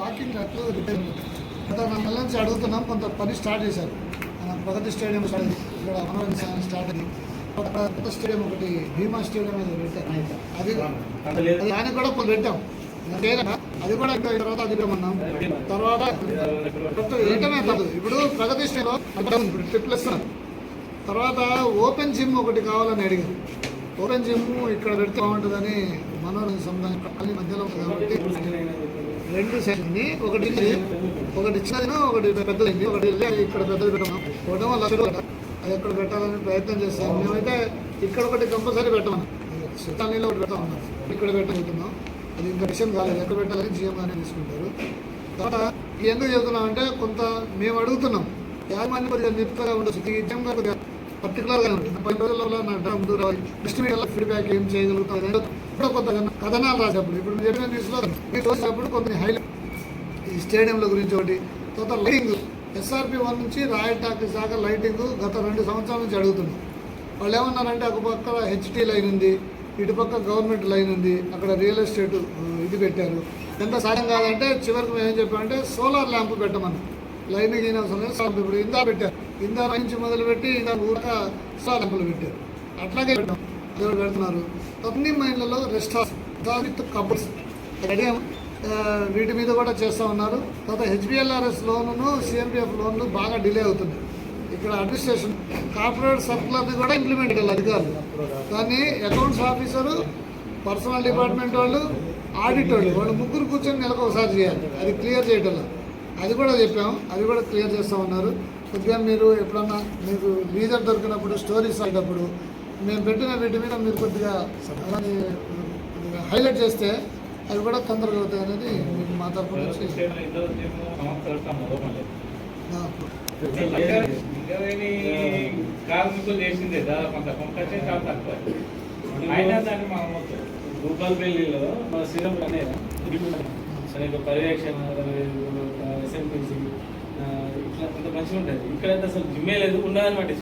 Walking నాలుగు నెలల నుంచి అడుగుతున్నాం కొంత పని స్టార్ట్ చేశారు. మన ప్రగతి స్టేడియం స్టార్ట్ ఇక్కడ మనోరంజన్ స్టార్ట్ అక్కడ కొత్త స్టేడియం ఒకటి భీమా స్టేడియం అనేది పెట్టారు. అది దానికి కూడా కొన్ని పెట్టాం. అది కూడా తర్వాత అది తర్వాత ఏంటనే కాదు. ఇప్పుడు ప్రగతి స్టేడియం ఇప్పుడు ట్రిప్లు ఇస్తున్నాం తర్వాత ఓపెన్ జిమ్ ఒకటి కావాలని అడిగారు. ఓపెన్ జిమ్ ఇక్కడ పెడితే బాగుంటుందని మనోరంజన్ సముదాయం మధ్యలో ఉంది కాబట్టి రెండు సెట్ని ఒకటి ఒకటి ఇచ్చినది ఒకటి పెద్దదైంది ఒకటి వెళ్ళి ఇక్కడ పెద్దది పెట్టాము ఒకటేమో లక్ష అది ఎక్కడ పెట్టాలని ప్రయత్నం చేస్తాం. మేమైతే ఇక్కడ ఒకటి కంపల్సరీ పెట్టమన్నాం. సుతానీలో ఒకటి పెడతా ఉన్నాం ఇక్కడ పెట్టబోతున్నాం అది ఇంకా విషయం కాలేదు ఎక్కడ పెట్టాలని జీఎం గానే తీసుకుంటారు. తర్వాత ఎందుకు చెబుతున్నాం అంటే కొంత మేము అడుగుతున్నాం. యాజమాన్యం కొద్దిగా నిపుణంగా ఉండొచ్చు. ఈ గారు కొద్దిగా పర్టికులర్గా ఉంటుంది పది రోజుల్లో నా డ్రా ముందు రావాలి నెక్స్ట్ మీడియాలో ఫీడ్బ్యాక్ ఏం చేయగలుగుతారు ఇప్పుడు కొంత కథనాలు రాసేప్పుడు ఇప్పుడు మీరు చెప్పిన న్యూస్లో మీరు చూసినప్పుడు కొన్ని హైలైట్ ఈ స్టేడియంల గురించి ఒకటి తర్వాత లైటింగ్. ఎస్ఆర్పి వన్ నుంచి రాయల్ టాకీస్ దాకా లైటింగ్ గత రెండు సంవత్సరాల నుంచి అడుగుతున్నాం వాళ్ళు ఏమన్నారంటే ఒక పక్క హెచ్టీ లైన్ ఉంది ఇటుపక్క గవర్నమెంట్ లైన్ ఉంది అక్కడ రియల్ ఎస్టేట్ ఇది పెట్టారు. ఎంత సాధ్యం కాదంటే చివరికి మేము ఏం చెప్పామంటే సోలార్ ల్యాంప్ పెట్టమన్నాం లైన్ గీన అవసరం లేదు ఇప్పుడు ఇందా పెట్టారు. ఇందా నుంచి మొదలుపెట్టి ఇందా ఊరక సోలార్ పెట్టారు. అట్లాగే పెట్టాం పెడుతున్నారు? అన్ని మైన్లలో రెస్ట్ హౌస్ విత్ కబుల్స్ వీటి మీద కూడా చేస్తూ ఉన్నారు. తర్వాత హెచ్బిఎల్ఆర్ఎస్ లోను సిఎంపిఎఫ్ లోన్లు బాగా డిలే అవుతుంది ఇక్కడ అడ్మినిస్ట్రేషన్ కార్పొరేట్ సర్కులర్ని కూడా ఇంప్లిమెంట్ చేయాలి అధికారులు. కానీ అకౌంట్స్ ఆఫీసరు పర్సనల్ డిపార్ట్మెంట్ వాళ్ళు ఆడిట్ వాళ్ళు వాళ్ళు ముగ్గురు కూర్చొని నెలకు ఒకసారి చేయాలి. అది క్లియర్ చేయటం అది కూడా చెప్పాము అది కూడా క్లియర్ చేస్తూ ఉన్నారు. కొద్దిగా మీరు ఎప్పుడన్నా మీకు లీజర్ దొరికినప్పుడు స్టోరీస్ అయినప్పుడు మేము పెట్టిన వీటి మీద మీరు కొద్దిగా హైలైట్ చేస్తే అవి కూడా తొందరగా అవుతాయి అనేది మీకు మా తరపు నుంచి నా కార్మికులు చేసిందే దాదాపు కొంత కొంటే చాలా తక్కువ. అయినా దాన్ని మనం భూపాలపల్లిలో మన శ్రీరామ్ అనేది సరే ఇక పర్యవేక్షణ ఎస్ఎంపీసీ ఇట్లా కొంత మంచిగా ఉంటుంది ఇక్కడైతే అసలు జిమ్మే లేదు ఉండదన్నమాట